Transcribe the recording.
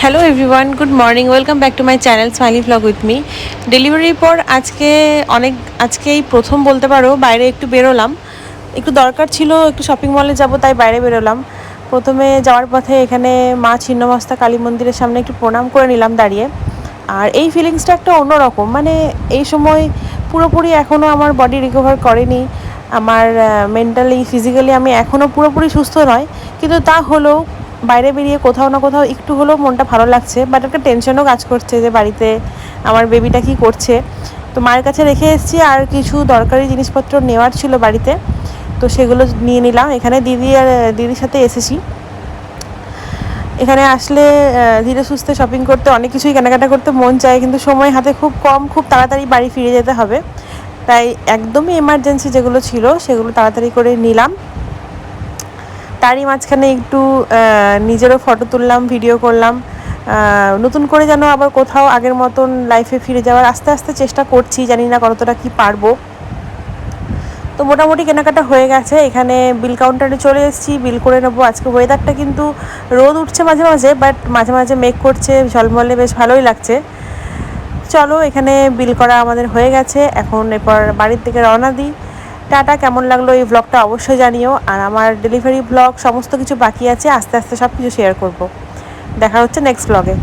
Hello everyone good morning welcome back to my channel smiley vlog with me ডেলিভারির পর আজকে অনেক আজকেই প্রথম বলতে পারো, বাইরে একটু বেরোলাম। একটু দরকার ছিল, একটু শপিং মলে যাব, তাই বাইরে বেরোলাম। প্রথমে যাওয়ার পথে এখানে মা ছিন্নমস্তা কালী মন্দিরের সামনে একটু প্রণাম করে নিলাম দাঁড়িয়ে। আর এই ফিলিংসটা একটা অন্যরকম। মানে এই সময় পুরোপুরি এখনও আমার বডি রিকভার করেনি। আমার মেন্টালি ফিজিক্যালি আমি এখনও পুরোপুরি সুস্থ নয়। কিন্তু তা হলেও বাইরে বেরিয়ে কোথাও না কোথাও একটু হলেও মনটা ভালো লাগছে বাট একটা টেনশনও কাজ করছে যে বাড়িতে আমার বেবিটা কি করছে। তো মায়ের কাছে রেখে এসেছি আর কিছু দরকারি জিনিসপত্র নেওয়ার ছিল বাড়িতে, তো সেগুলো নিয়ে নিলাম। এখানে দিদি আর, দিদির সাথে এসেছি। এখানে আসলে ধীরে সুস্থে শপিং করতে অনেক কিছুই কেনাকাটা করতে মন চায়, কিন্তু সময় হাতে খুব কম, খুব তাড়াতাড়ি বাড়ি ফিরে যেতে হবে। তাই একদমই এমার্জেন্সি যেগুলো ছিল, সেগুলো তাড়াতাড়ি করে নিলাম। তারই মাঝখানে একটু নিজেরও ফটো তুললাম ভিডিও করলাম। নতুন করে যেন আবার কোথাও আগের মতন লাইফে ফিরে যাওয়ার আস্তে আস্তে চেষ্টা করছি, জানি না কতটা কি পারব। তো মোটামুটি কেনাকাটা হয়ে গেছে, এখানে বিল কাউন্টারে চলে এসেছি বিল করে নেব। আজকে ওয়েদারটা কিন্তু রোদ উঠছে মাঝে মাঝে বাট মাঝে মাঝে মেঘ করছে, ঝলমলে বেশ ভালোই লাগছে। চলো, এখানে বিল করা আমাদের হয়ে গেছে, এখন এরপর বাড়ির থেকে রওনা দিই। টাটা, কেমন লাগল এই ব্লগটা অবশ্যই জানিও। আর আমার ডেলিভারি ব্লগ সমস্ত কিছু বাকি আছে, আস্তে আস্তে সব কিছু শেয়ার করব। দেখা হচ্ছে নেক্সট ব্লগে